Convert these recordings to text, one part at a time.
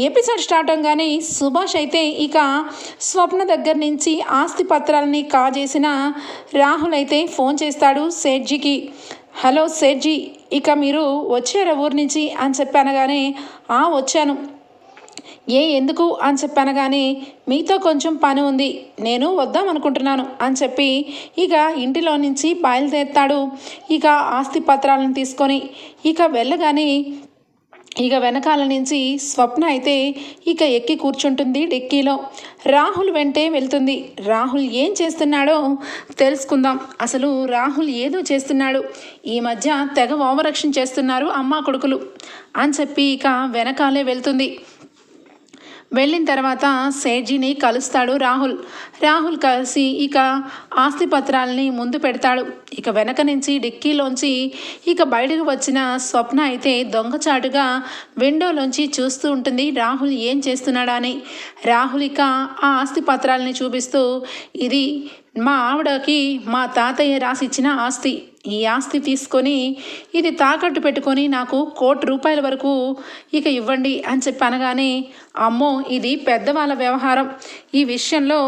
Episode start అవగానే సుభాష్ అయితే ఇక స్వప్న దగ్గర నుంచి ఆస్తి పత్రాలని కాజేసిన రాహుల్ అయితే ఫోన్ చేస్తాడు సేట్జీకి హలో సేట్జీ ఇక మీరు వచ్చారా ఊరి నుంచి? అని చెప్పనగానే ఆ వచ్చాను. ఏ ఎందుకు? అని చెప్పనగానే మీతో కొంచెం పని ఉంది నేను వద్దాం అనుకుంటున్నాను అని చెప్పి ఇక ఇంటిలో నుంచి బయలుదేరుతాడు ఇక ఆస్తి పత్రాలను తీసుకొని. ఇక వెళ్ళగానే ఇక వెనకాల నుంచి స్వప్న అయితే ఇక ఎక్కి కూర్చుంటుంది డిక్కీలో. రాహుల్ వెంటే వెళ్తుంది. రాహుల్ ఏం చేస్తున్నాడో తెలుసుకుందాం. అసలు రాహుల్ ఏదో చేస్తున్నాడు. ఈ మధ్య తెగ ఓవరక్షణ చేస్తున్నారు అమ్మా కొడుకులు. అని చెప్పి ఇక వెనకాలే వెళ్తుంది. వెళ్ళిన తర్వాత సేట్జీని కలుస్తాడు రాహుల్. రాహుల్ కలిసి ఇక ఆస్తి పత్రాలని ముందు పెడతాడు. ఇక వెనక నుంచి డిక్కీలోంచి ఇక బయటకు వచ్చిన స్వప్న అయితే దొంగచాటుగా విండోలోంచి చూస్తూ ఉంటుంది రాహుల్ ఏం చేస్తున్నాడా అని రాహుల్ ఇక ఆ ఆస్తి పత్రాలని చూపిస్తూ ఇది మా ఆవిడకి మా తాతయ్య రాసిచ్చిన ఆస్తి. ఈ ఆస్తి తీసుకొని ఇది తాకట్టు పెట్టుకొని నాకు కోటి రూపాయల వరకు ఇక ఇవ్వండి అని చెప్పి అనగానే అమ్మో ఇది పెద్దవాళ్ళ వ్యవహారం. ఈ విషయంలో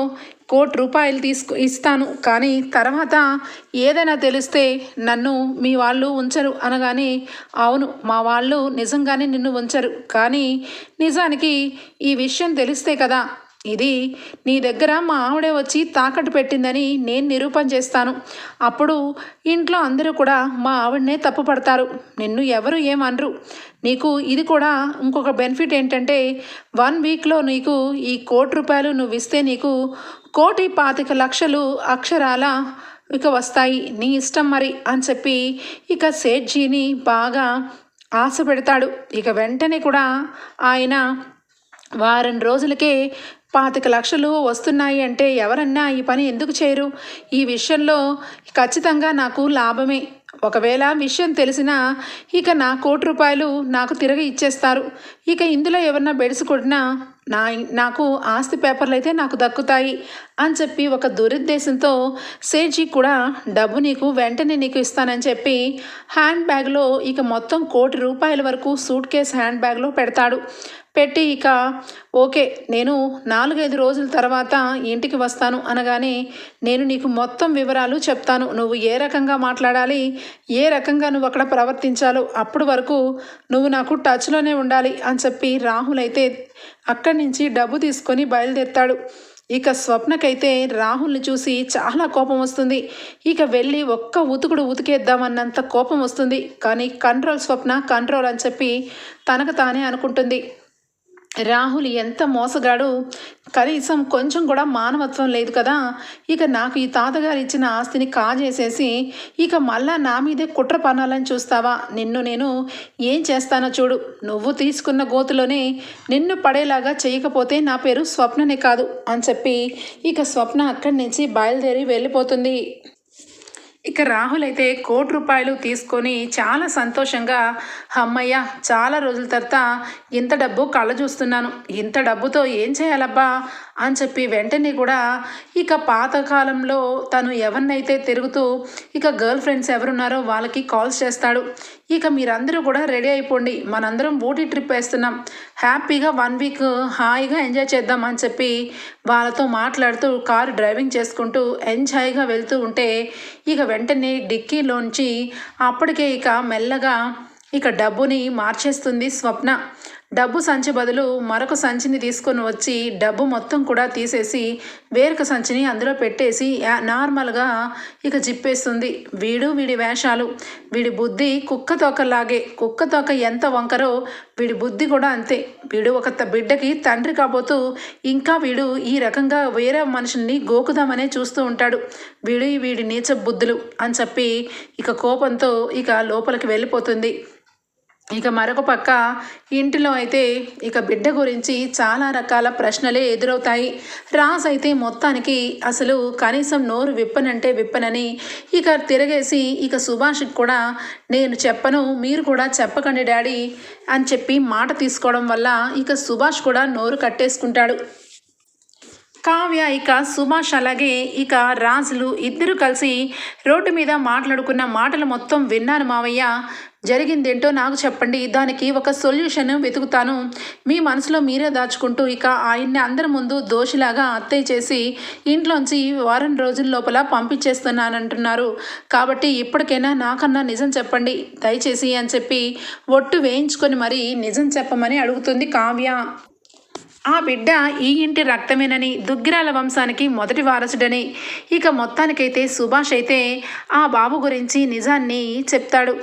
కోటి రూపాయలు తీసుకు ఇస్తాను. కానీ తర్వాత ఏదైనా తెలిస్తే నన్ను మీ వాళ్ళు ఉంచరు అనగానే అవును మా వాళ్ళు నిజంగానే నిన్ను ఉంచరు. కానీ నిజానికి ఈ విషయం తెలిస్తే కదా ఇది నీ దగ్గర మా ఆవిడే వచ్చి తాకట్టు పెట్టిందని నేను నిరూపణ చేస్తాను. అప్పుడు ఇంట్లో అందరూ కూడా మా ఆవిడనే తప్పు పడతారు. నిన్ను ఎవరు ఏమనరు. నీకు ఇది కూడా ఇంకొక బెనిఫిట్ ఏంటంటే వన్ వీక్లో నీకు ఈ కోటి రూపాయలు నువ్వు ఇస్తే నీకు కోటి పాతిక లక్షలు అక్షరాల ఇక వస్తాయి. నీ ఇష్టం మరి అని చెప్పి ఇక సేట్జీని బాగా ఆశ పెడతాడు. ఇక వెంటనే కూడా ఆయన వారం రోజులకే పాతిక లక్షలు వస్తున్నాయి అంటే ఎవరన్నా ఈ పని ఎందుకు చేయరు? ఈ విషయంలో ఖచ్చితంగా నాకు లాభమే. ఒకవేళ విషయం తెలిసినా ఇక నా కోటి రూపాయలు నాకు తిరిగి ఇచ్చేస్తారు. ఇక ఇందులో ఎవరన్నా బెడిసి కొట్టినా నా నాకు ఆస్తి పేపర్లు అయితే నాకు దక్కుతాయి అని చెప్పి ఒక దురుద్దేశంతో సేజీ కూడా డబ్బు నీకు వెంటనే నీకు ఇస్తానని చెప్పి హ్యాండ్ బ్యాగ్లో ఇక మొత్తం కోటి రూపాయల వరకు సూట్ కేస్ హ్యాండ్ బ్యాగ్లో పెడతాడు. పెట్టి ఇక ఓకే నేను నాలుగైదు రోజుల తర్వాత ఇంటికి వస్తాను అనగానే నేను నీకు మొత్తం వివరాలు చెప్తాను. నువ్వు ఏ రకంగా మాట్లాడాలి ఏ రకంగా నువ్వు అక్కడ ప్రవర్తించాలో అప్పుడు వరకు నువ్వు నాకు టచ్లోనే ఉండాలి అని చెప్పి రాహుల్ అయితే అక్కడి నుంచి డబ్బు తీసుకొని బయలుదేరుతాడు. ఇక స్వప్నకైతే రాహుల్ని చూసి చాలా కోపం వస్తుంది. ఇక వెళ్ళి ఒక్క ఉతుకుడు ఉతికేద్దామన్నంత కోపం వస్తుంది. కానీ కంట్రోల్ స్వప్న కంట్రోల్ అని చెప్పి తనకు తానే అనుకుంటుంది. రాహుల్ ఎంత మోసగాడు? కనీసం కొంచెం కూడా మానవత్వం లేదు కదా? ఇక నాకు ఈ తాతగారు ఇచ్చిన ఆస్తిని కాజేసేసి ఇక మళ్ళా నా మీదే కుట్ర పనాలని చూస్తావా? నిన్ను నేను ఏం చేస్తానో చూడు. నువ్వు తీసుకున్న గోతులోనే నిన్ను పడేలాగా చేయకపోతే నా పేరు స్వప్ననే కాదు అని చెప్పి ఇక స్వప్న అక్కడి నుంచి బయలుదేరి వెళ్ళిపోతుంది. ఇక రాహుల్ అయితే కోటి రూపాయలు తీసుకొని చాలా సంతోషంగా అమ్మయ్య చాలా రోజుల తర్వాత ఇంత డబ్బు కళ్ళ చూస్తున్నాను. ఇంత డబ్బుతో ఏం చేయాలబ్బా? అని చెప్పి వెంటనే కూడా ఇక పాతకాలంలో తను ఎవరినైతే తిరుగుతూ ఇక గర్ల్ ఫ్రెండ్స్ ఎవరున్నారో వాళ్ళకి కాల్స్ చేస్తాడు. ఇక మీరందరూ కూడా రెడీ అయిపోండి. మనందరం ఊటీ ట్రిప్ వేస్తున్నాం. హ్యాపీగా వన్ వీక్ హాయిగా ఎంజాయ్ చేద్దాం అని చెప్పి వాళ్ళతో మాట్లాడుతూ కారు డ్రైవింగ్ చేసుకుంటూ ఎంజాయ్గా వెళ్తూ ఉంటే ఇక వెంటనే డిక్కీలోంచి అప్పటికే ఇక మెల్లగా ఇక డబ్బుని మార్చేస్తుంది స్వప్న. డబ్బు సంచి బదులు మరొక సంచిని తీసుకొని వచ్చి డబ్బు మొత్తం కూడా తీసేసి వేరొక సంచిని అందులో పెట్టేసి నార్మల్గా ఇక జిప్పేస్తుంది. వీడు వీడి వేషాలు వీడి బుద్ధి కుక్క తోకలాగే కుక్క తోక ఎంత వంకరో వీడి బుద్ధి కూడా అంతే. వీడు ఒక బిడ్డకి తండ్రి కాబోతూ ఇంకా వీడు ఈ రకంగా వేరే మనుషుల్ని గోకుదామనే చూస్తూ ఉంటాడు. వీడు వీడి నీచ బుద్ధులు అని చెప్పి ఇక కోపంతో ఇక లోపలికి వెళ్ళిపోతుంది. ఇక మరొక పక్క ఇంటిలో అయితే ఇక బిడ్డ గురించి చాలా రకాల ప్రశ్నలే ఎదురవుతాయి. రాజ్ అయితే మొత్తానికి అసలు కనీసం నోరు విప్పనంటే విప్పనని ఇక తిరగేసి ఇక సుభాష్కి కూడా నేను చెప్పను మీరు కూడా చెప్పకండి డాడీ అని చెప్పి మాట తీసుకోవడం వల్ల ఇక సుభాష్ కూడా నోరు కట్టేసుకుంటాడు. కావ్య ఇక సుభాష్ అలాగే ఇక రాజులు ఇద్దరు కలిసి రోడ్డు మీద మాట్లాడుకున్న మాటలు మొత్తం విన్నాను మావయ్య. జరిగిందేంటో నాకు చెప్పండి. దానికి ఒక సొల్యూషన్ వెతుకుతాను. మీ మనసులో మీరే దాచుకుంటూ ఇక ఆయన్ని అందరి ముందు దోషిలాగా అత్తయ్య చేసి ఇంట్లోంచి వారం రోజుల లోపల పంపించేస్తున్నానంటున్నారు. కాబట్టి ఇప్పటికైనా నాకన్నా నిజం చెప్పండి. దయచేసి అని చెప్పి ఒట్టు వేయించుకొని మరీ నిజం చెప్పమని అడుగుతుంది కావ్య. ఆ బిడ్డ ఈ ఇంటి రక్తమేనని దుగ్గిరాల వంశానికి మొదటి వారసుడని. ఇక మొత్తానికైతే సుభాష్ అయితే ఆ బాబు గురించి నిజాన్ని చెప్తాడు.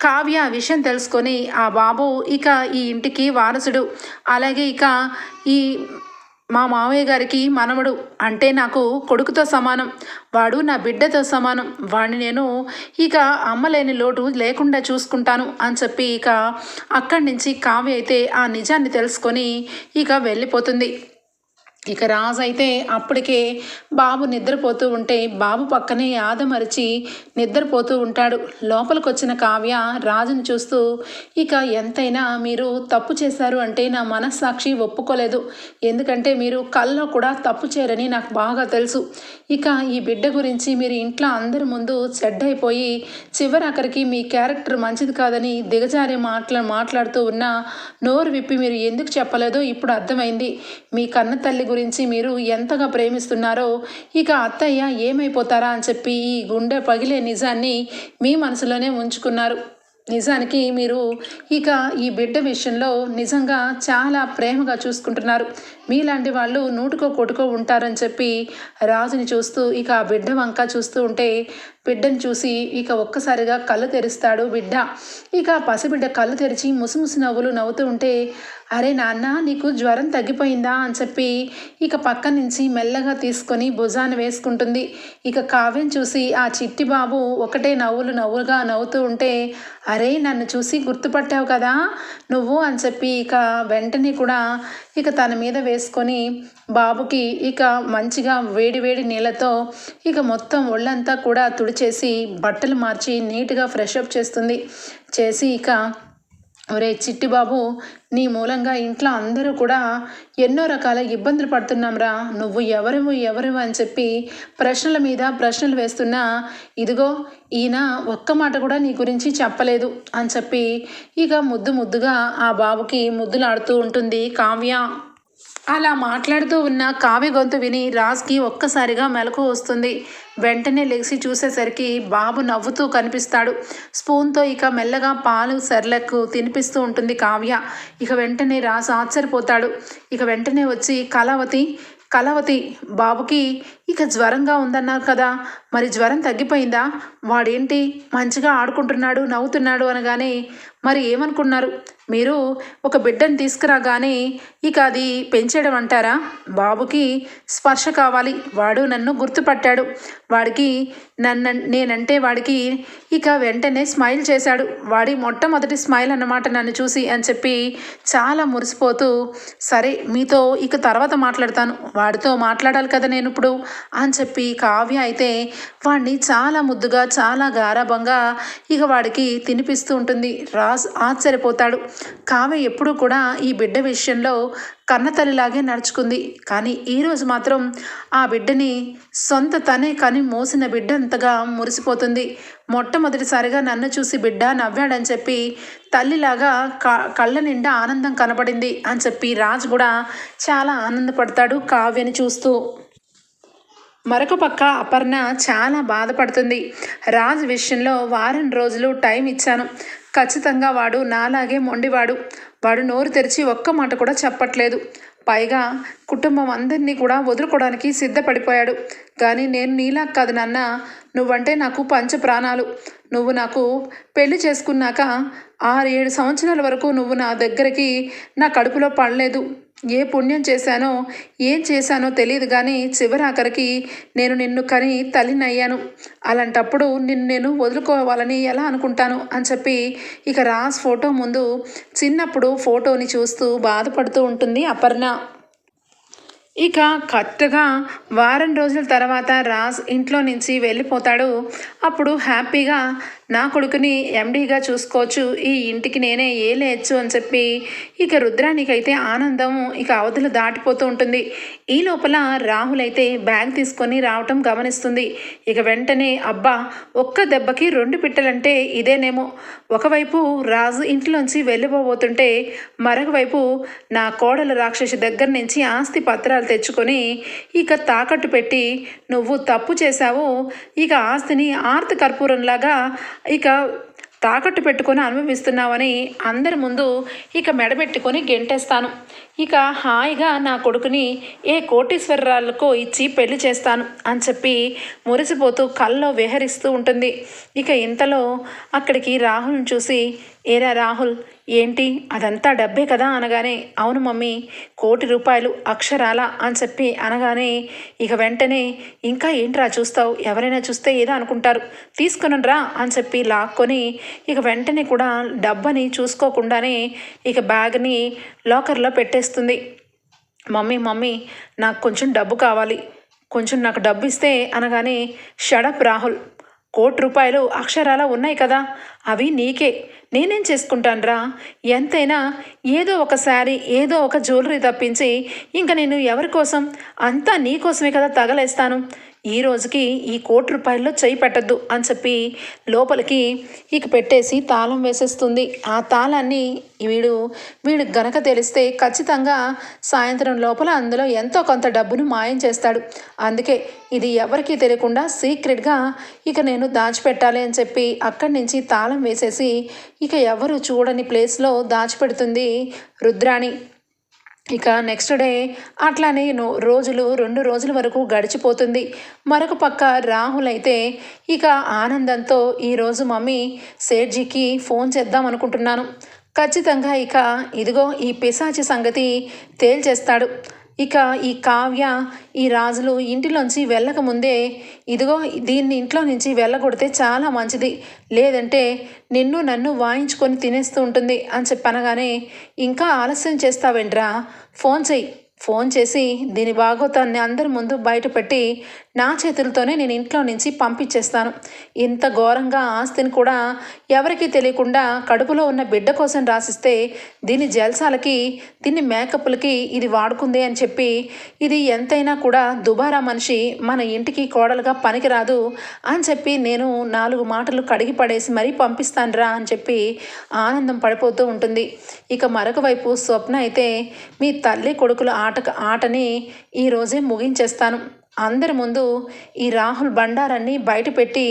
కావ్య విషయం తెలుసుకొని ఆ బాబు ఇక ఈ ఇంటికి వారసుడు. అలాగే ఇక ఈ మా మామయ్య గారికి మనవడు అంటే నాకు కొడుకుతో సమానం వాడు నా బిడ్డతో సమానం. వాడిని నేను ఇక అమ్మలేని లోటు లేకుండా చూసుకుంటాను అని చెప్పి ఇక అక్కడి నుంచి కావ్య అయితే ఆ నిజాన్ని తెలుసుకొని ఇక వెళ్ళిపోతుంది. ఇక రాజు అయితే అప్పటికే బాబు నిద్రపోతూ ఉంటే బాబు పక్కనే ఆదమరిచి నిద్రపోతూ ఉంటాడు. లోపలికి వచ్చిన కావ్య రాజుని చూస్తూ ఇక ఎంతైనా మీరు తప్పు చేశారు అంటే నా మనస్సాక్షి ఒప్పుకోలేదు. ఎందుకంటే మీరు కల్లో కూడా తప్పు చేయరని నాకు బాగా తెలుసు. ఇక ఈ బిడ్డ గురించి మీరు ఇంట్లో అందరి ముందు చెడ్డైపోయి చివరాఖరికి మీ క్యారెక్టర్ మంచిది కాదని దిగజారి మాట్లా మాట్లాడుతూ ఉన్న నోరు విప్పి మీరు ఎందుకు చెప్పలేదో ఇప్పుడు అర్థమైంది. మీ కన్న తల్లి గురించి మీరు ఎంతగా ప్రేమిస్తున్నారో ఇక అత్తయ్య ఏమైపోతారా అని చెప్పి ఈ గుండె పగిలే నిజాన్ని మీ మనసులోనే ఉంచుకున్నారు. నిజానికి మీరు ఇక ఈ బిడ్డ విషయంలో నిజంగా చాలా ప్రేమగా చూసుకుంటున్నారు. మీలాంటి వాళ్ళు నూటుకో కొట్టుకో ఉంటారని చెప్పి రాజుని చూస్తూ ఇక ఆ బిడ్డ వంక చూస్తూ ఉంటే బిడ్డను చూసి ఇక ఒక్కసారిగా కళ్ళు తెరుస్తాడు బిడ్డ. ఇక పసిబిడ్డ కళ్ళు తెరిచి ముసిముసి నవ్వులు నవ్వుతూ ఉంటే అరే నాన్న నీకు జ్వరం తగ్గిపోయిందా? అని చెప్పి ఇక పక్క నుంచి మెల్లగా తీసుకొని భుజాన్ని వేసుకుంటుంది. ఇక కావ్యం చూసి ఆ చిట్టి బాబు ఒకటే నవ్వులు నవ్వులుగా నవ్వుతూ ఉంటే అరే నన్ను చూసి గుర్తుపట్టావు కదా నువ్వు అని చెప్పి ఇక వెంటనే కూడా ఇక తన మీద వేసుకొని బాబుకి ఇక మంచిగా వేడి వేడి నీళ్ళతో ఇక మొత్తం ఒళ్ళంతా కూడా తుడిచేసి బట్టలు మార్చి నీట్గా ఫ్రెష్ అప్ చేస్తుంది. చేసి ఇక ఒరే చిట్టి బాబు నీ మూలంగా ఇంట్లో అందరూ కూడా ఎన్నో రకాల ఇబ్బందులు పడుతున్నాంరా నువ్వు ఎవరు ఎవరు అని చెప్పి ప్రశ్నల మీద ప్రశ్నలు వేస్తున్నా ఇదిగో ఈయన ఒక్క మాట కూడా నీ గురించి చెప్పలేదు అని చెప్పి ఇక ముద్దు ముద్దుగా ఆ బాబుకి ముద్దులాడుతూ ఉంటుంది కావ్య. అలా మాట్లాడుతూ ఉన్న కావ్య గొంతు విని రాజ్కి ఒక్కసారిగా మెలకు వస్తుంది. వెంటనే లెగిసి చూసేసరికి బాబు నవ్వుతూ కనిపిస్తాడు. స్పూన్తో ఇక మెల్లగా పాలు సెర్లకు తినిపిస్తూ ఉంటుంది కావ్య. ఇక వెంటనే రాజు ఆశ్చర్యపోతాడు. ఇక వెంటనే వచ్చి కళావతి కళావతి బాబుకి ఇక జ్వరంగా ఉందన్నారు కదా. మరి జ్వరం తగ్గిపోయిందా? వాడేంటి? మంచిగా ఆడుకుంటున్నాడు నవ్వుతున్నాడు అనగానే మరి ఏమనుకున్నారు? మీరు ఒక బిడ్డను తీసుకురాగానే ఇక అది పెంచడం అంటారా? బాబుకి స్పర్శ కావాలి. వాడు నన్ను గుర్తుపట్టాడు. వాడికి నన్ను నేనంటే వాడికి ఇక వెంటనే స్మైల్ చేశాడు. వాడి మొట్టమొదటి స్మైల్ అన్నమాట నన్ను చూసి అని చెప్పి చాలా మురిసిపోతూ సరే మీతో ఇక తర్వాత మాట్లాడతాను. వాడితో మాట్లాడాలి కదా నేను ఇప్పుడు. అని చెప్పి కావ్య అయితే వాడిని చాలా ముద్దుగా చాలా గారాభంగా ఇక వాడికి తినిపిస్తూ ఉంటుంది. రాజ్ ఆశ్చర్యపోతాడు. కావ్య ఎప్పుడూ కూడా ఈ బిడ్డ విషయంలో కన్నతల్లిలాగే నడుచుకుంది. కానీ ఈరోజు మాత్రం ఆ బిడ్డని సొంత తనే కానీ మోసిన బిడ్డ అంతగా మురిసిపోతుంది. మొట్టమొదటిసారిగా నన్ను చూసి బిడ్డ నవ్వాడని చెప్పి తల్లిలాగా కళ్ళ నిండా ఆనందం కనబడింది అని చెప్పి రాజు కూడా చాలా ఆనందపడతాడు కావ్యని చూస్తూ. మరొక పక్క అపర్ణ చాలా బాధపడుతుంది. రాజ్ విషయంలో వారం రోజులు టైం ఇచ్చాను. ఖచ్చితంగా వాడు నాలాగే మొండివాడు. వాడు నోరు తెరిచి ఒక్క మాట కూడా చెప్పట్లేదు. పైగా కుటుంబం అందరినీ కూడా వదులుకోవడానికి సిద్ధపడిపోయాడు. కానీ నేను నీలా కాదు నాన్న. నువ్వంటే నాకు పంచ ప్రాణాలు నువ్వు నాకు పెళ్ళి చేసుకున్నాక ఆరు ఏడు సంవత్సరాల వరకు నువ్వు నా దగ్గరికి నా కడుపులో పడలేదు. ఏ పుణ్యం చేశానో ఏం చేశానో తెలియదు కానీ చివరాఖరికి నేను నిన్ను కని తల్లినయ్యాను. అలాంటప్పుడు నిన్ను నేను వదులుకోవాలని ఎలా అనుకుంటాను? అని చెప్పి ఇక రాజ్ ఫోటో ముందు చిన్నప్పుడు ఫోటోని చూస్తూ బాధపడుతూ ఉంటుంది అపర్ణ. ఇక కరెక్ట్గా వారం రోజుల తర్వాత రాజ్ ఇంట్లో నుంచి వెళ్ళిపోతాడు. అప్పుడు హ్యాపీగా నా కొడుకుని ఎండీగా చూసుకోవచ్చు. ఈ ఇంటికి నేనే ఏలేయచ్చు అని చెప్పి ఇక రుద్రానికైతే ఆనందం ఇక అవధులు దాటిపోతూ ఉంటుంది. ఈ లోపల రాహుల్ అయితే బ్యాగ్ తీసుకొని రావటం గమనిస్తుంది. ఇక వెంటనే అబ్బా ఒక్క దెబ్బకి రెండు పిట్టలంటే ఇదేనేమో. ఒకవైపు రాజు ఇంట్లోంచి వెళ్ళిపోబోతుంటే మరొకవైపు నా కోడలు రాక్షసి దగ్గర నుంచి ఆస్తి పత్రాలు తెచ్చుకొని ఇక తాకట్టు పెట్టి నువ్వు తప్పు చేశావు. ఇక ఆస్తిని ఆర్తి కర్పూరంలాగా ఇక తాకట్టు పెట్టుకొని అనుభవిస్తున్నావని అందరి ముందు ఇక మెడబెట్టుకొని గెంటేస్తాను. ఇక హాయిగా నా కొడుకుని ఏ కోటీశ్వరరాలకు ఇచ్చి పెళ్ళి చేస్తాను అని చెప్పి మురిసిపోతూ కల్లో విహరిస్తూ ఉంటుంది. ఇక ఇంతలో అక్కడికి రాహుల్ని చూసి ఏరా రాహుల్ ఏంటి? అదంతా డబ్బే కదా అనగానే అవును మమ్మీ కోటి రూపాయలు అక్షరాల అని చెప్పి అనగానే ఇక వెంటనే ఇంకా ఏంట్రా చూస్తావు? ఎవరైనా చూస్తే ఏదో అనుకుంటారు. తీసుకునిరా అని చెప్పి లాక్కొని ఇక వెంటనే కూడా డబ్బని చూసుకోకుండానే ఇక బ్యాగ్ని లాకర్లో పెట్టేస్తుంది. మమ్మీ మమ్మీ నాకు కొంచెం డబ్బు కావాలి. కొంచెం నాకు డబ్బు ఇస్తే అనగానే షడప్ రాహుల్ కోటి రూపాయలు అక్షరాల ఉన్నాయి కదా? అవి నీకే. నేనేం చేసుకుంటానురా? ఎంతైనా ఏదో ఒక శారీ ఏదో ఒక జ్యువెలరీ తప్పించి ఇంక నేను ఎవరి కోసం? అంతా నీ కోసమే కదా తగలేస్తాను. ఈ రోజుకి ఈ కోటి రూపాయల్లో చేయి పెట్టద్దు అని చెప్పి లోపలికి ఇక పెట్టేసి తాళం వేసేస్తుంది. ఆ తాళాన్ని వీడు వీడు గనక తెలిస్తే ఖచ్చితంగా సాయంత్రం లోపల అందులో ఎంతో కొంత డబ్బును మాయం చేస్తాడు. అందుకే ఇది ఎవరికీ తెలియకుండా సీక్రెట్గా ఇక నేను దాచిపెట్టాలి అని చెప్పి అక్కడి నుంచి తాళం వేసేసి ఇక ఎవరు చూడని ప్లేస్లో దాచిపెడుతుంది రుద్రాణి. ఇక నెక్స్ట్ డే అట్లానే రోజులు రెండు రోజుల వరకు గడిచిపోతుంది. మరొక పక్క రాహుల్ అయితే ఇక ఆనందంతో ఈరోజు మమ్మీ సేట్జీకి ఫోన్ చేద్దాం అనుకుంటున్నాను. ఖచ్చితంగా ఇక ఇదిగో ఈ పిశాచి సంగతి తేల్చేస్తాడు. ఇక ఈ కావ్య ఈ రాజులు ఇంటిలోంచి వెళ్ళకముందే ఇదిగో దీన్ని ఇంట్లో నుంచి వెళ్ళగొడితే చాలా మంచిది. లేదంటే నిన్ను నన్ను వాయించుకొని తినేస్తూ ఉంటుంది అని చెప్పనగానే ఇంకా ఆలస్యం చేస్తావేంట్రా? ఫోన్ చెయ్యి. ఫోన్ చేసి దీని బాగోతాన్ని అందరి ముందు బయటపెట్టి నా చేతులతోనే నేను ఇంట్లో నుంచి పంపించేస్తాను. ఇంత ఘోరంగా ఆస్తిని కూడా ఎవరికీ తెలియకుండా కడుపులో ఉన్న బిడ్డ కోసం రాసిస్తే దీని జల్సాలకి దీన్ని మేకప్లకి ఇది వాడుకుంది అని చెప్పి ఇది ఎంతైనా కూడా దుబారా మనిషి మన ఇంటికి కోడలుగా పనికిరాదు అని చెప్పి నేను నాలుగు మాటలు కడిగి పడేసి మరీ పంపిస్తానురా అని చెప్పి ఆనందం పడిపోతూ ఉంటుంది. ఇక మరొక వైపు స్వప్న అయితే మీ తల్లి కొడుకుల ఆట ఆటని ఈరోజే ముగించేస్తాను. అందరి ముందు ఈ రాహుల్ బండారాన్ని బయటపెట్టి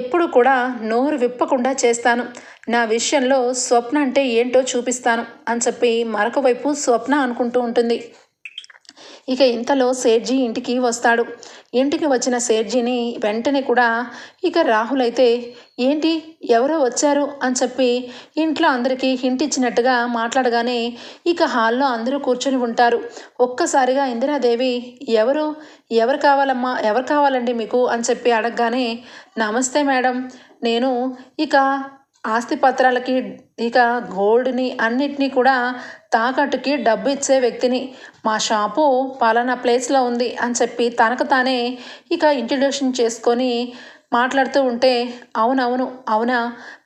ఎప్పుడు కూడా నోరు విప్పకుండా చేస్తాను. నా విషయంలో స్వప్న అంటే ఏంటో చూపిస్తాను అని చెప్పి మరొక వైపు స్వప్న అనుకుంటూ ఉంటుంది. ఇక ఇంతలో సేట్జీ ఇంటికి వస్తాడు. ఇంటికి వచ్చిన సేట్జీని వెంటనే కూడా ఇక రాహుల్ అయితే ఏంటి? ఎవరో వచ్చారు? అని చెప్పి ఇంట్లో అందరికీ హింట్ ఇచ్చినట్టుగా మాట్లాడగానే ఇక హాల్లో అందరూ కూర్చొని ఉంటారు. ఒక్కసారిగా ఇందిరాదేవి ఎవరు? ఎవరు కావాలమ్మా? ఎవరు కావాలండి మీకు? అని చెప్పి అడగగానే నమస్తే మేడం నేను ఇక ఆస్తి పత్రాలకి ఇక గోల్డ్ని అన్నిటినీ కూడా తాకట్టుకి డబ్బు ఇచ్చే వ్యక్తిని. మా షాపు పలానా ప్లేస్లో ఉంది అని చెప్పి తనకు తానే ఇక ఇంట్రడ్యూషన్ చేసుకొని మాట్లాడుతూ ఉంటే అవునవును అవునా?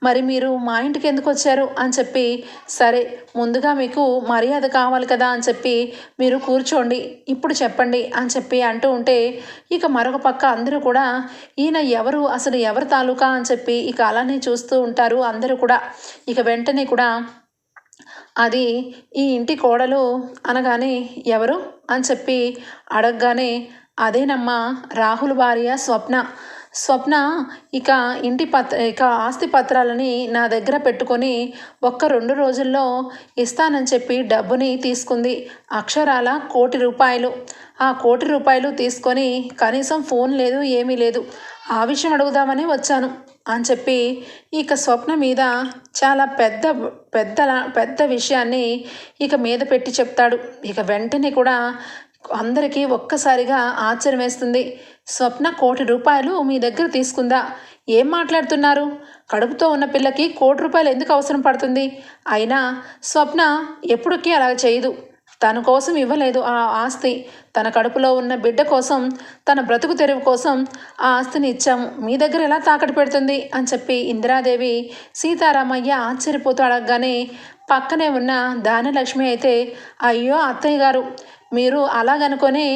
మరి మీరు మా ఇంటికి ఎందుకు వచ్చారు? అని చెప్పి సరే ముందుగా మీకు మర్యాద కావాలి కదా అని చెప్పి మీరు కూర్చోండి ఇప్పుడు చెప్పండి అని చెప్పి అంటూ ఉంటే ఇక మరొక పక్క అందరూ కూడా ఈయన ఎవరు? అసలు ఎవరి తాలూకా? అని చెప్పి ఇక అలానే చూస్తూ ఉంటారు అందరూ కూడా. ఇక వెంటనే కూడా అది ఈ ఇంటి కోడలు అనగానే ఎవరు? అని చెప్పి అడగగానే అదేనమ్మా రాహుల్ భార్య స్వప్న. స్వప్న ఇక ఇంటి పత్ర ఇక ఆస్తి పత్రాలని నా దగ్గర పెట్టుకొని ఒక్క రెండు రోజుల్లో ఇస్తానని చెప్పి డబ్బుని తీసుకుంది. అక్షరాల కోటి రూపాయలు. ఆ కోటి రూపాయలు తీసుకొని కనీసం ఫోన్ లేదు ఏమీ లేదు. ఆ విషయం అడుగుదామని వచ్చాను అని చెప్పి ఇక స్వప్న మీద చాలా పెద్ద పెద్ద పెద్ద విషయాన్ని ఇక మీద పెట్టి చెప్తాడు. ఇక వెంటనే కూడా అందరికీ ఒక్కసారిగా ఆశ్చర్యం వేస్తుంది. స్వప్న కోటి రూపాయలు మీ దగ్గర తీసుకుందా? ఏం మాట్లాడుతున్నారు? కడుపుతో ఉన్న పిల్లకి కోటి రూపాయలు ఎందుకు అవసరం పడుతుంది? అయినా స్వప్న ఎప్పటికీ అలా చేయదు. తన కోసం ఇవ్వలేదు ఆ ఆస్తి. తన కడుపులో ఉన్న బిడ్డ కోసం తన బ్రతుకు తెరువు కోసం ఆ ఆస్తిని ఇచ్చాము. మీ దగ్గర ఎలా తాకట్టు పెడుతుంది? అని చెప్పి ఇందిరాదేవి సీతారామయ్య ఆశ్చర్యపోతూ అడగగానే పక్కనే ఉన్న దానలక్ష్మి అయితే అయ్యో అత్తయ్య గారు మీరు అలాగనుకొని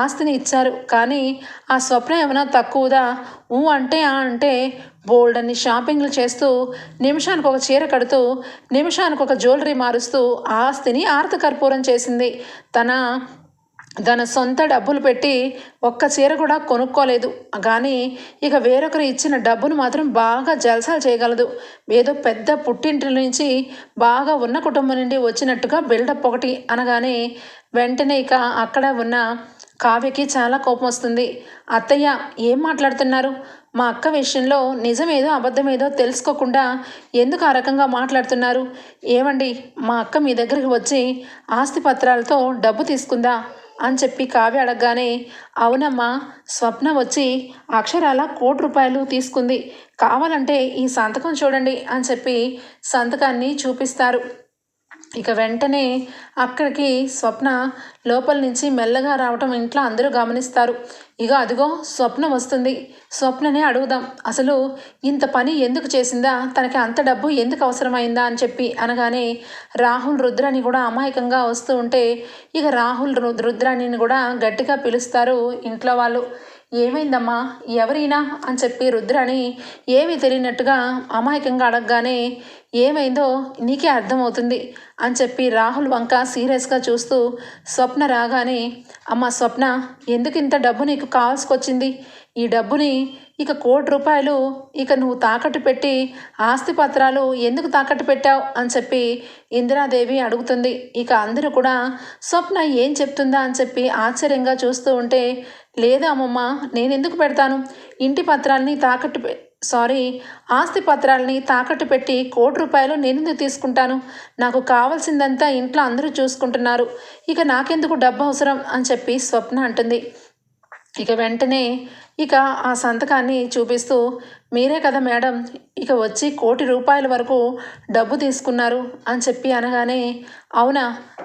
ఆస్తిని ఇచ్చారు. కానీ ఆ స్వప్న ఏమైనా తక్కువదా? ఊ అంటే ఆ అంటే బోల్డ్ అన్ని షాపింగ్లు చేస్తూ నిమిషానికి ఒక చీర కడుతూ నిమిషానికి ఒక జ్యువెలరీ మారుస్తూ ఆస్తిని ఆస్తిని ఆర్తకర్పూరం చేసింది. తన తన సొంత డబ్బులు పెట్టి ఒక్క చీర కూడా కొనుక్కోలేదు. కానీ ఇక వేరొకరు ఇచ్చిన డబ్బును మాత్రం బాగా జల్సాలు చేయగలదు. ఏదో పెద్ద పుట్టింటి నుంచి బాగా ఉన్న కుటుంబం నుండి వచ్చినట్టుగా బిల్డప్ ఒకటి అనగానే వెంటనే ఇక అక్కడ ఉన్న కావ్యకి చాలా కోపం వస్తుంది. అత్తయ్య ఏం మాట్లాడుతున్నారు? మా అక్క విషయంలో నిజమేదో అబద్ధమేదో తెలుసుకోకుండా ఎందుకు ఆ రకంగా మాట్లాడుతున్నారు? ఏమండి మా అక్క మీ దగ్గరికి వచ్చి ఆస్తి పత్రాలతో డబ్బు తీసుకుందా? అని చెప్పి కావ్య అడగగానే అవునమ్మా స్వప్న వచ్చి అక్షరాల కోటి రూపాయలు తీసుకుంది. కావాలంటే ఈ సంతకం చూడండి అని చెప్పి సంతకాన్ని చూపిస్తారు. ఇక వెంటనే అక్కడికి స్వప్న లోపల నుంచి మెల్లగా రావటం ఇంట్లో అందరూ గమనిస్తారు. ఇక అదిగో స్వప్న వస్తుంది. స్వప్ననే అడుగుదాం. అసలు ఇంత పని ఎందుకు చేసిందా? తనకి అంత డబ్బు ఎందుకు అవసరమైందా అని చెప్పి అనగానే రాహుల్ రుద్రాని కూడా అమాయకంగా వస్తూ ఉంటే ఇక రాహుల్ రుద్రాణిని కూడా గట్టిగా పిలుస్తారు ఇంట్లో వాళ్ళు. ఏమైందమ్మా? ఎవరైనా అని చెప్పి రుద్రాణి ఏమీ తెలియనట్టుగా అమాయకంగా అడగగానే ఏమైందో నీకే అర్థమవుతుంది అని చెప్పి రాహుల్ వంక సీరియస్గా చూస్తూ స్వప్న రాగానే అమ్మ స్వప్న ఎందుకు ఇంత డబ్బు నీకు కావాల్సుకొచ్చింది? ఈ డబ్బుని ఇక కోటి రూపాయలు ఇక నువ్వు తాకట్టు పెట్టి ఆస్తి పత్రాలు ఎందుకు తాకట్టు పెట్టావు? అని చెప్పి ఇందిరాదేవి అడుగుతుంది. ఇక అందరూ కూడా స్వప్న ఏం చెప్తుందా? అని చెప్పి ఆశ్చర్యంగా చూస్తూ ఉంటే లేదా అమ్మమ్మ నేను ఎందుకు పెడతాను? ఇంటి పత్రాలని తాకట్టు పె సారీ ఆస్తి పత్రాలని తాకట్టు పెట్టి కోటి రూపాయలు నేను ఎందుకు తీసుకుంటాను? నాకు కావాల్సిందంతా ఇంట్లో అందరూ చూసుకుంటున్నారు. ఇక నాకెందుకు డబ్బు అవసరం అని చెప్పి స్వప్న అంటుంది. ఇక వెంటనే ఇక ఆ సంతకాన్ని చూపిస్తూ మీరే కదా మేడం ఇక వచ్చి కోటి రూపాయల వరకు డబ్బు తీసుకున్నారు అని చెప్పి అనగానే అవునా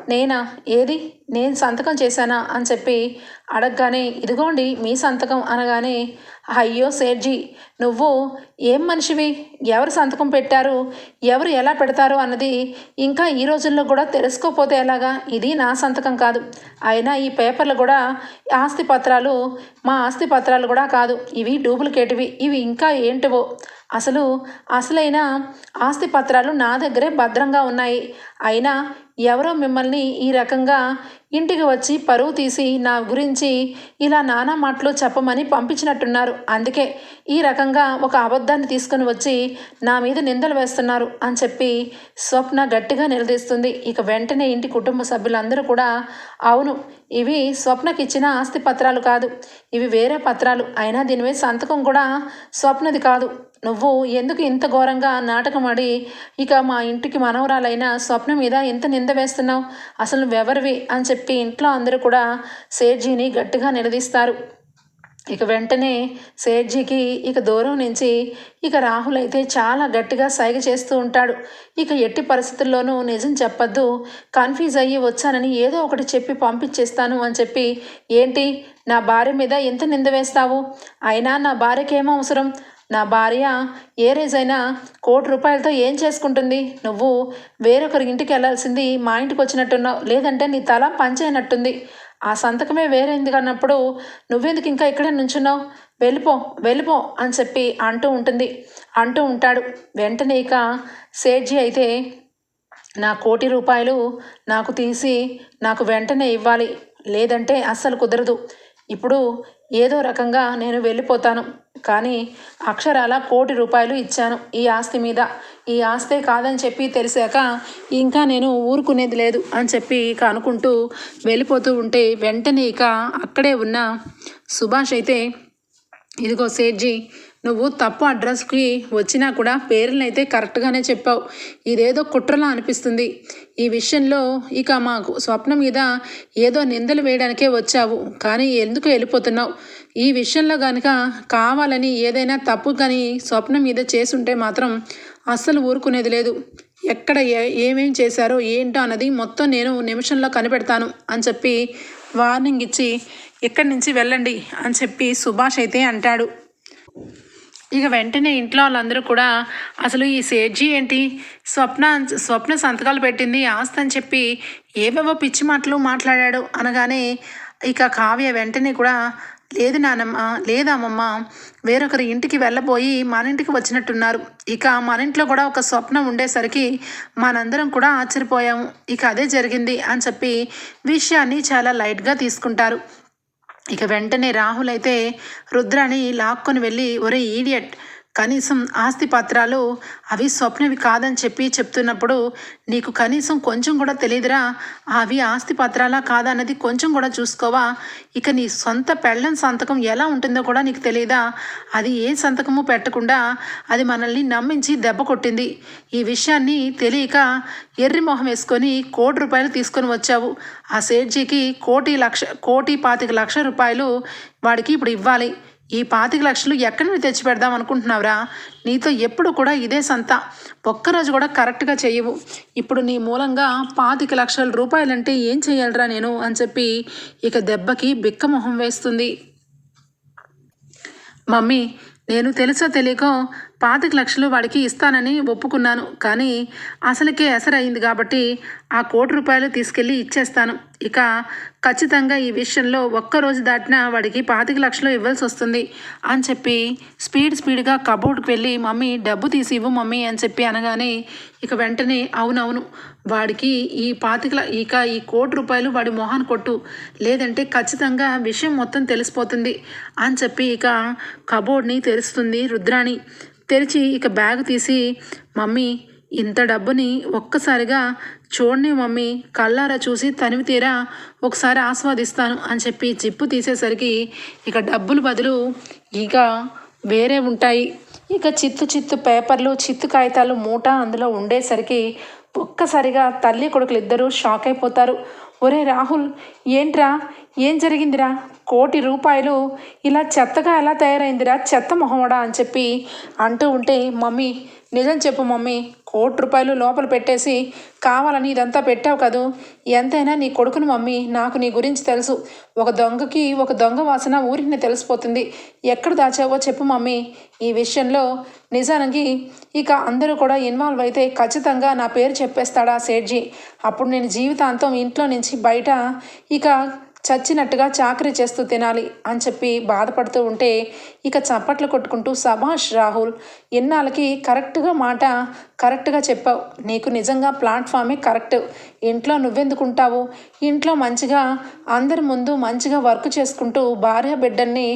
నేనా ఏది? నేను సంతకం చేశానా? అని చెప్పి అడగగానే ఇదిగోండి మీ సంతకం అనగానే అయ్యో సేర్జీ నువ్వు ఏం మనిషివి? ఎవరు సంతకం పెట్టారు? ఎవరు ఎలా పెడతారు? అన్నది ఇంకా ఈ రోజుల్లో కూడా తెలుసుకోపోతే ఎలాగా? ఇది నా సంతకం కాదు. అయినా ఈ పేపర్లు కూడా ఆస్తి పత్రాలు మా ఆస్తి పత్రాలు కూడా కాదు. ఇవి డూప్లికేట్వి. ఇవి ఇంకా ఏంటివో? అసలు అసలైన ఆస్తి పత్రాలు నా దగ్గరే భద్రంగా ఉన్నాయి. అయినా ఎవరో మిమ్మల్ని ఈ రకంగా ఇంటికి వచ్చి పరువు తీసి నా గురించి ఇలా నానా మాటలు చెప్పమని పంపించినట్టున్నారు. అందుకే ఈ రకంగా ఒక అబద్ధాన్ని తీసుకొని వచ్చి నా మీద నిందలు వేస్తున్నారు అని చెప్పి స్వప్న గట్టిగా నిలదీస్తుంది. ఇక వెంటనే ఇంటి కుటుంబ సభ్యులందరూ కూడా అవును ఇవి స్వప్నకి ఇచ్చిన ఆస్తి పత్రాలు కాదు. ఇవి వేరే పత్రాలు. అయినా దీని మీద సంతకం కూడా స్వప్నది కాదు. నువ్వు ఎందుకు ఇంత ఘోరంగా నాటకం ఆడి ఇక మా ఇంటికి మనవరాలైన స్వప్న మీద ఇంత నింద వేస్తున్నావు? అసలు నువ్వెవరివి అని చెప్పి ఇంట్లో అందరూ కూడా సేట్జీని గట్టిగా నిలదీస్తారు. ఇక వెంటనే సేట్జీకి ఇక దూరం నుంచి ఇక రాహుల్ అయితే చాలా గట్టిగా సైగ చేస్తూ ఉంటాడు. ఇక ఎట్టి పరిస్థితుల్లోనూ నిజం చెప్పొద్దు. కన్ఫ్యూజ్ అయ్యి వచ్చానని ఏదో ఒకటి చెప్పి పంపించేస్తాను అని చెప్పి ఏంటి? నా భార్య మీద ఎంత నింద వేస్తావు? అయినా నా భార్యకి అవసరం? నా భార్య ఏ అయినా కోటి రూపాయలతో ఏం చేసుకుంటుంది? నువ్వు వేరొకరి ఇంటికి వెళ్ళాల్సింది మా ఇంటికి వచ్చినట్టున్నావు. లేదంటే నీ తల పంచైనట్టుంది. ఆ సంతకమే వేరేంది అన్నప్పుడు నువ్వెందుకు ఇంకా ఇక్కడే నుంచున్నావు? వెళ్ళిపో వెళ్ళిపో అని చెప్పి అంటూ ఉంటుంది. అంటూ ఉంటాడు. వెంటనే ఇక సేట్జీ అయితే నా కోటి రూపాయలు నాకు తీసి నాకు వెంటనే ఇవ్వాలి. లేదంటే అస్సలు కుదరదు. ఇప్పుడు ఏదో రకంగా నేను వెళ్ళిపోతాను. కానీ అక్షరాల కోటి రూపాయలు ఇచ్చాను ఈ ఆస్తి మీద. ఈ ఆస్తే కాదని చెప్పి తెలిసాక ఇంకా నేను ఊరుకునేది లేదు అని చెప్పి ఇక అనుకుంటూ వెళ్ళిపోతూ ఉంటే వెంటనే ఇక అక్కడే ఉన్న సుభాష్ అయితే ఇదిగో సేట్జీ నువ్వు తప్పు అడ్రస్కి వచ్చినా కూడా పేర్లను అయితే కరెక్ట్గానే చెప్పావు. ఇదేదో కుట్రలా అనిపిస్తుంది. ఈ విషయంలో ఇక మాకు స్వప్నం మీద ఏదో నిందలు వేయడానికే వచ్చావు. కానీ ఎందుకు వెళ్ళిపోతున్నావు? ఈ విషయంలో కనుక కావాలని ఏదైనా తప్పు కానీ స్వప్నం మీద చేసుంటే మాత్రం అస్సలు ఊరుకునేది లేదు. ఎక్కడ ఏ ఏమేం చేశారో ఏంటో అన్నది మొత్తం నేను నిమిషంలో కనిపెడతాను అని చెప్పి వార్నింగ్ ఇచ్చి ఇక్కడి నుంచి వెళ్ళండి అని చెప్పి సుభాష్ అయితే అంటాడు. ఇక వెంటనే ఇంట్లో వాళ్ళందరూ కూడా అసలు ఈ సేట్జీ ఏంటి? స్వప్న స్వప్న సంతకాలు పెట్టింది ఆస్తి అని చెప్పి ఏవేవో పిచ్చి మాటలు మాట్లాడాడు. అనగానే ఇక కావ్య వెంటనే కూడా లేదు నానమ్మ లేదమ్మమ్మ వేరొకరి ఇంటికి వెళ్ళబోయి మన ఇంటికి వచ్చినట్టున్నారు. ఇక మన ఇంట్లో కూడా ఒక స్వప్నం ఉండేసరికి మనందరం కూడా ఆశ్చర్యపోయాము. ఇక అదే జరిగింది అని చెప్పి విషయాన్ని చాలా లైట్గా తీసుకుంటారు. ఇక వెంటనే రాహుల్ అయితే రుద్రాని లాక్కొని వెళ్ళి ఒరే ఈడియట్ కనీసం ఆస్తి పత్రాలు అవి స్వప్నవి కాదని చెప్పి చెప్తున్నప్పుడు నీకు కనీసం కొంచెం కూడా తెలియదురా. అవి ఆస్తి పత్రాలా కాదా అన్నది కొంచెం కూడా చూసుకోవా. ఇక నీ సొంత పెళ్ళం సంతకం ఎలా ఉంటుందో కూడా నీకు తెలియదా. అది ఏ సంతకము పెట్టకుండా అది మనల్ని నమ్మించి దెబ్బ కొట్టింది. ఈ విషయాన్ని తెలియక ఎర్రి మొహం వేసుకొని కోటి రూపాయలు తీసుకొని వచ్చావు. ఆ సేట్జీకి కోటి లక్ష కోటి పాతిక లక్ష రూపాయలు వాడికి ఇప్పుడు ఇవ్వాలి. ఈ పాతిక లక్షలు ఎక్కడి నుండి తెచ్చి పెడదాం అనుకుంటున్నావురా? నీతో ఎప్పుడు కూడా ఇదే సంత. ఒక్కరోజు కూడా కరెక్ట్గా చేయవు. ఇప్పుడు నీ మూలంగా పాతిక లక్షల రూపాయలంటే ఏం చేయాలరా నేను? అని చెప్పి ఇక దెబ్బకి బిక్క మొహం వేస్తుంది. మమ్మీ నేను తెలుసో తెలియకో పాతిక లక్షలు వాడికి ఇస్తానని ఒప్పుకున్నాను. కానీ అసలుకే ఎసరయింది కాబట్టి ఆ కోటి రూపాయలు తీసుకెళ్ళి ఇచ్చేస్తాను. ఇక ఖచ్చితంగా ఈ విషయంలో ఒక్కరోజు దాటినా వాడికి పాతిక లక్షలు ఇవ్వాల్సి వస్తుంది అని చెప్పి స్పీడ్ స్పీడ్గా కబోర్డ్కి వెళ్ళి మమ్మీ డబ్బు తీసి ఇవ్వు మమ్మీ అని చెప్పి అనగానే ఇక వెంటనే అవునవును వాడికి ఈ పాతిక ఇక ఈ కోటి రూపాయలు వాడి మొహాన్ని కొట్టు. లేదంటే ఖచ్చితంగా విషయం మొత్తం తెలిసిపోతుంది అని చెప్పి ఇక కబోర్డ్ని తెరుస్తుంది రుద్రాణి. తెరిచి ఇక బ్యాగ్ తీసి మమ్మీ ఇంత డబ్బుని ఒక్కసారిగా చూడండి మమ్మీ కళ్ళారా చూసి తనివి తీరా ఒకసారి ఆస్వాదిస్తాను అని చెప్పి జిప్పు తీసేసరికి ఇక డబ్బులు బదులు ఇక వేరే ఉంటాయి. ఇక చిత్తు చిత్తు పేపర్లు చిత్తు కాగితాలు మూట అందులో ఉండేసరికి ఒక్కసారిగా తల్లి కొడుకులు ఇద్దరూ షాక్ అయిపోతారు. ఒరే రాహుల్ ఏంట్రా? ఏం జరిగిందిరా? కోటి రూపాయలు ఇలా చెత్తగా ఎలా తయారైందిరా? చెత్త మొహమడా అని చెప్పి అంటూ ఉంటే మమ్మీ నిజం చెప్పు మమ్మీ. కోటి రూపాయలు లోపల పెట్టేసి కావాలని ఇదంతా పెట్టావు కదూ. ఎంతైనా నీ కొడుకును మమ్మీ నాకు నీ గురించి తెలుసు. ఒక దొంగకి ఒక దొంగ వాసన ఊరికి తెలిసిపోతుంది. ఎక్కడ దాచావో చెప్పు మమ్మీ. ఈ విషయంలో నిజానికి ఇక అందరూ కూడా ఇన్వాల్వ్ అయితే ఖచ్చితంగా నా పేరు చెప్పేస్తాడా సేట్జీ అప్పుడు నేను జీవితాంతం ఇంట్లో నుంచి బయట ఇక చచ్చినట్టుగా చాకరీ చేస్తూ తినాలి అని చెప్పి బాధపడుతూ ఉంటే ఇక చప్పట్లు కొట్టుకుంటూ సభాష్ రాహుల్ ఇన్నాళ్ళకి కరెక్ట్గా మాట కరెక్ట్గా చెప్పావు. నీకు నిజంగా ప్లాట్ఫామే కరెక్ట్. ఇంట్లో నువ్వెందుకుంటావు? ఇంట్లో మంచిగా అందరి ముందు మంచిగా వర్క్ చేసుకుంటూ భార్య బిడ్డల్ని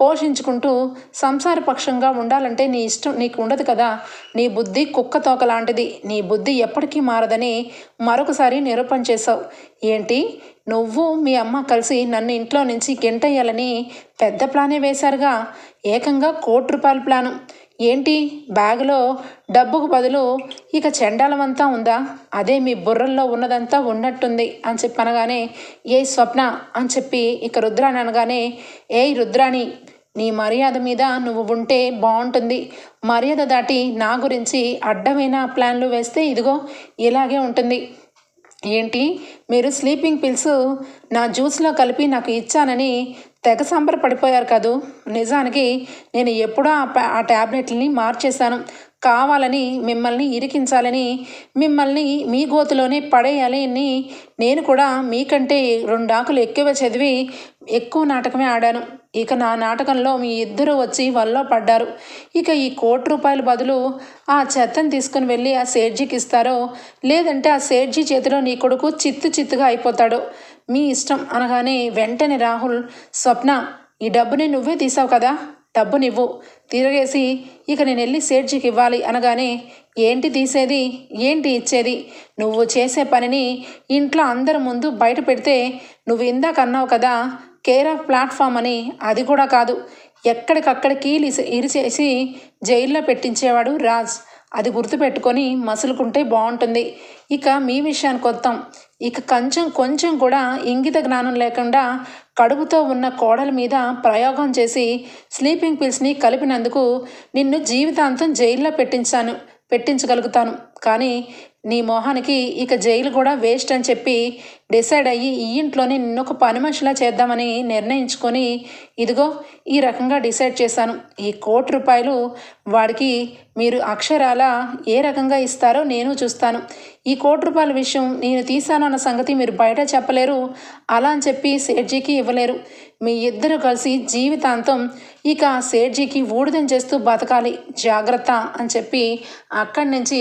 పోషించుకుంటూ సంసార పక్షంగా ఉండాలంటే నీ ఇష్టం నీకు ఉండదు కదా. నీ బుద్ధి కుక్క తోక లాంటిది. నీ బుద్ధి ఎప్పటికీ మారదని మరొకసారి నిరూపణ చేశావు. ఏంటి? నువ్వు మీ అమ్మ కలిసి నన్ను ఇంట్లో నుంచి గెంటయ్యాలని పెద్ద ప్లానే వేశారుగా. ఏకంగా కోటి రూపాయల ప్లాను. ఏంటి? బ్యాగులో డబ్బుకు బదులు ఇక చెండాలమంతా ఉందా? అదే మీ బుర్రల్లో ఉన్నదంతా ఉన్నట్టుంది అని చెప్పి అనగానే ఏ స్వప్న అని చెప్పి ఇక రుద్రాని అనగానే ఏ రుద్రాణి నీ మర్యాద మీద నువ్వు ఉంటే బాగుంటుంది. మర్యాద దాటి నా గురించి అడ్డమైన ప్లాన్లు వేస్తే ఇదిగో ఇలాగే ఉంటుంది. ఏంటి? మీరు స్లీపింగ్ పిల్స్ నా జ్యూస్లో కలిపి నాకు ఇచ్చానని తెగ సంబరపడిపోయారు కదూ. నిజానికి నేను ఎప్పుడో ఆ ట్యాబ్లెట్ని ఆ మార్చేశాను. కావాలని మిమ్మల్ని ఇరికించాలని మిమ్మల్ని మీ గోతులోనే పడేయాలి అని నేను కూడా మీకంటే రెండు ఆకులు ఎక్కువ చదివి ఎక్కువ నాటకమే ఆడాను. ఇక నా నాటకంలో మీ ఇద్దరు వచ్చి వల్లో పడ్డారు. ఇక ఈ కోటి రూపాయల బదులు ఆ చెత్తను తీసుకుని వెళ్ళి ఆ సేట్జీకి ఇస్తారో లేదంటే ఆ సేట్జీ చేతిలో నీ కొడుకు చిత్తు చిత్తుగా అయిపోతాడో. మీ ఇష్టం అనగానే వెంటనే రాహుల్ స్వప్న ఈ డబ్బుని నువ్వే తీసావు కదా? డబ్బునివ్వు. తిరగేసి ఇక నేను వెళ్ళి సేట్జీకి ఇవ్వాలి అనగానే ఏంటి తీసేది? ఏంటి ఇచ్చేది? నువ్వు చేసే పనిని ఇంట్లో అందరి ముందు బయట పెడితే నువ్వు ఇందాక అన్నావు కదా కేర్ ఆఫ్ ప్లాట్ఫామ్ అని అది కూడా కాదు. ఎక్కడికక్కడికి కీలు ఇరిచేసి జైల్లో పెట్టించేవాడు రాజ్. అది గుర్తుపెట్టుకొని మసులుకుంటే బాగుంటుంది ఇక మీ విషయానికి వద్దాం ఇక కొంచెం కొంచెం కూడా ఇంగిత జ్ఞానం లేకుండా కడుపుతో ఉన్న కోడల మీద ప్రయోగం చేసి స్లీపింగ్ పిల్స్ని కలిపినందుకు నిన్ను జీవితాంతం జైల్లో పెట్టించాను పెట్టించగలుగుతాను. కానీ నీ మొహానికి ఇక జైలు కూడా వేస్ట్ అని చెప్పి డిసైడ్ అయ్యి ఈ ఇంట్లోనే నిన్నొక ఒక పని మనిషిలా చేద్దామని నిర్ణయించుకొని ఇదిగో ఈ రకంగా డిసైడ్ చేశాను. ఈ కోటి రూపాయలు వాడికి మీరు అక్షరాల ఏ రకంగా ఇస్తారో నేను చూస్తాను. ఈ కోటి రూపాయల విషయం నేను తీశాను అన్న సంగతి మీరు బయట చెప్పలేరు. అలా అని చెప్పి సేట్జీకి ఇవ్వలేరు. మీ ఇద్దరు కలిసి జీవితాంతం ఇక సేట్జీకి ఊడిదం చేస్తూ బతకాలి. జాగ్రత్త అని చెప్పి అక్కడి నుంచి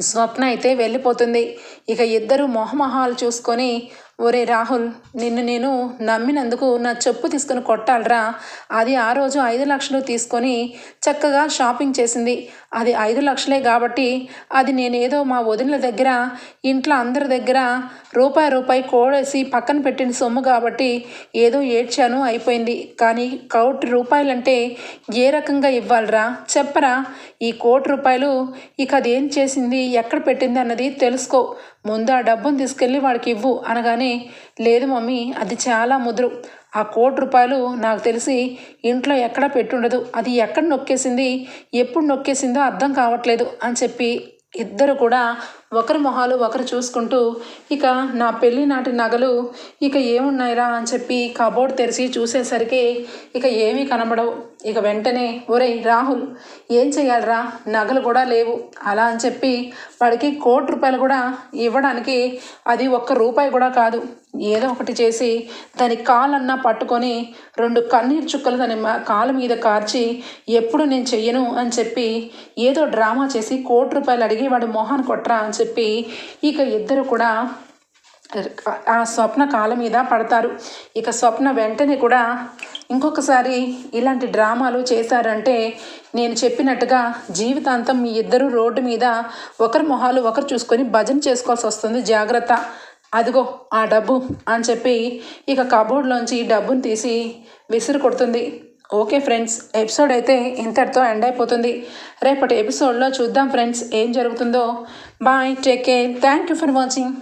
స్వప్న అయితే వెళ్ళిపోతుంది. ఇక ఇద్దరు మొహమొహాలు చూసుకొని ఒరే రాహుల్ నిన్ను నేను నమ్మినందుకు నా చెప్పు తీసుకుని కొట్టాలరా. అది ఆ రోజు ఐదు లక్షలు తీసుకొని చక్కగా షాపింగ్ చేసింది. అది ఐదు లక్షలే కాబట్టి అది నేనేదో మా వదినల దగ్గర ఇంట్లో అందరి దగ్గర రూపాయి రూపాయి కోడేసి పక్కన పెట్టిన సొమ్ము కాబట్టి ఏదో ఏడ్చాను అయిపోయింది. కానీ కోటి రూపాయలంటే ఏ రకంగా ఇవ్వాలరా? చెప్పరా? ఈ కోటి రూపాయలు ఇక అది ఏం చేసింది? ఎక్కడ పెట్టింది అన్నది తెలుసుకో. ముందు ఆ డబ్బును తీసుకెళ్ళి వాడికి ఇవ్వు అనగానే లేదు మమ్మీ అది చాలా ముదురు. ఆ కోటి రూపాయలు నాకు తెలిసి ఇంట్లో ఎక్కడ పెట్టుండదు. అది ఎక్కడ నొక్కేసింది ఎప్పుడు నొక్కేసిందో అర్థం కావట్లేదు అని చెప్పి ఇద్దరు కూడా ఒకరి మొహాలు ఒకరు చూసుకుంటూ ఇక నా పెళ్ళి నాటి నగలు ఇక ఏమున్నాయిరా అని చెప్పి కబోర్డ్ తెరిచి చూసేసరికి ఇక ఏమీ కనబడవు. ఇక వెంటనే ఒరేయ్ రాహుల్ ఏం చేయాలరా నగలు కూడా లేవు. అలా అని చెప్పి వాడికి కోటి రూపాయలు కూడా ఇవ్వడానికి అది ఒక్క రూపాయి కూడా కాదు. ఏదో ఒకటి చేసి దాని కాలన్నా పట్టుకొని రెండు కన్నీరు చుక్కలు దాని కాలు మీద కార్చి ఎప్పుడు నేను చెయ్యను అని చెప్పి ఏదో డ్రామా చేసి కోటి రూపాయలు అడిగి వాడి మొహాన్ని కొట్టరా అని చెప్పి చెప్పి ఇక ఇద్దరు కూడా ఆ స్వప్న కాల మీద పడతారు. ఇక స్వప్న వెంటనే కూడా ఇంకొకసారి ఇలాంటి డ్రామాలు చేశారంటే నేను చెప్పినట్టుగా జీవితాంతం మీ ఇద్దరు రోడ్డు మీద ఒకరి మొహాలు ఒకరు చూసుకొని భజన చేసుకోవాల్సి వస్తుంది. జాగ్రత్త. అదిగో ఆ డబ్బు అని చెప్పి ఇక కబోర్డ్లోంచి డబ్బును తీసి విసిరు కొడుతుంది. ఓకే ఫ్రెండ్స్ ఎపిసోడ్ అయితే ఇంతటితో ఎండ్ అయిపోతుంది. రేపటి ఎపిసోడ్లో చూద్దాం ఫ్రెండ్స్ ఏం జరుగుతుందో. Bye take care thank you for watching.